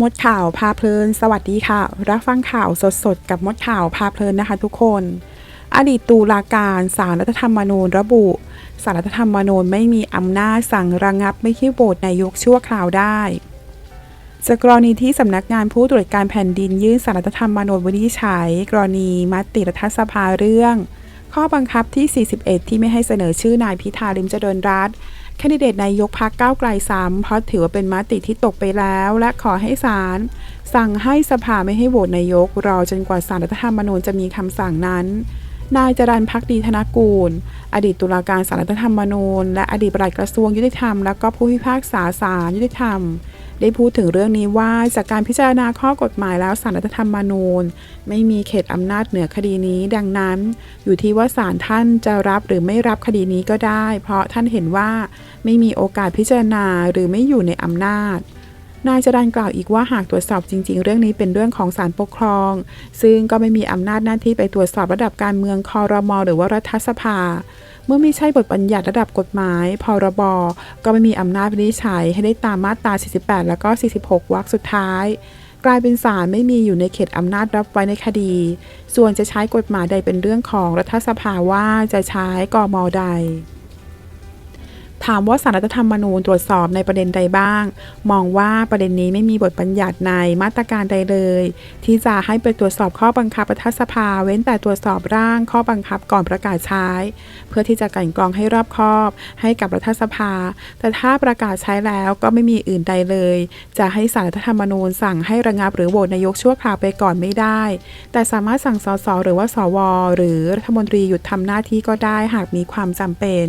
มดข่าวพาเพลิน สวัสดีค่ะ รับฟังข่าวสดๆ กับมดข่าวพาเพลินนะคะทุกคน อดีตตุลาการสารรัฐธรรมนูญระบุสารรัฐธรรมนูญไม่มีอำนาจสั่งระงงับไม่ให้โหวตนายกชั่วคราวได้จากกรณีที่สำนักงานผู้ตรวจการแผ่นดินยื่นสารรัฐธรรมนูญวินิจฉัย กรณีมติรัฐสภาเรื่อง ข้อบังคับที่ 41 ที่ไม่ให้เสนอชื่อนายพิธาลิมเจริญรัตน์แคนดิเดตนายกพักก้าวไกลซ้ำเพราะถือว่าเป็นมติที่ตกไปแล้ว และขอให้ศาลสั่งให้สภาไม่ให้โหวตนายก รอจนกว่าสารรัฐธรรมนูญจะมีคำสั่งนั้น นายจรันพักดีธนกูล อดีตตุลาการสารรัฐธรรมนูญ และอดีตปลัดกระทรวงยุติธรรม และก็ผู้พิพากษาศาลยุติธรรม ได้พูดถึงเรื่องนี้ว่าจากการพิจารณาข้อกฎหมายแล้วสารรัฐธรรมนูญ ไม่มีเขตอำนาจเหนือคดีนี้ ดังนั้น อยู่ที่ว่าศาลท่านจะรับหรือไม่รับคดีนี้ก็ได้ เพราะท่านเห็นว่าไม่มีโอกาสพิจารณาหรือไม่อยู่ในอำนาจนายจรันกล่าวอีกว่าหากตรวจสอบจริง ๆ เรื่องนี้เป็นเรื่องของศาลปกครอง ซึ่งก็ไม่มีอำนาจหน้าที่ไปตรวจสอบระดับการเมืองคอรมอหรือว่ารัฐสภา มื่อไม่ใช่บทบัญญัติระดับกฎหมาย พรบ ก็ไม่มีอำนาจวินิจฉัยให้ได้ตามมาตรา 48 แล้วก็ 46 วรรคสุดท้าย กลายเป็นศาลไม่มีอยู่ในเขตอำนาจรับไว้ในคดี ส่วนจะใช้กฎหมายใดเป็นเรื่องของรัฐสภาว่าจะใช้กมใด ถามว่าสารรัฐธรรมนูญตรวจสอบในประเด็นใดบ้าง มองว่าประเด็นนี้ไม่มีบทบัญญัติในมาตรการใดเลย ที่จะให้ไปตรวจสอบข้อบังคับรัฐสภา เว้นแต่ตรวจสอบร่างข้อบังคับก่อนประกาศใช้ เพื่อที่จะกันกรองให้รอบคอบให้กับรัฐสภา แต่ถ้าประกาศใช้แล้วก็ไม่มีอื่นใดเลย จะให้สารรัฐธรรมนูญสั่งให้ระงับ หรือโหวตนายกชั่วคราวไปก่อนไม่ได้ แต่สามารถสั่งสสหรือว่าสว หรือรัฐมนตรีหยุดทำหน้าที่ก็ได้หากมีความจำเป็น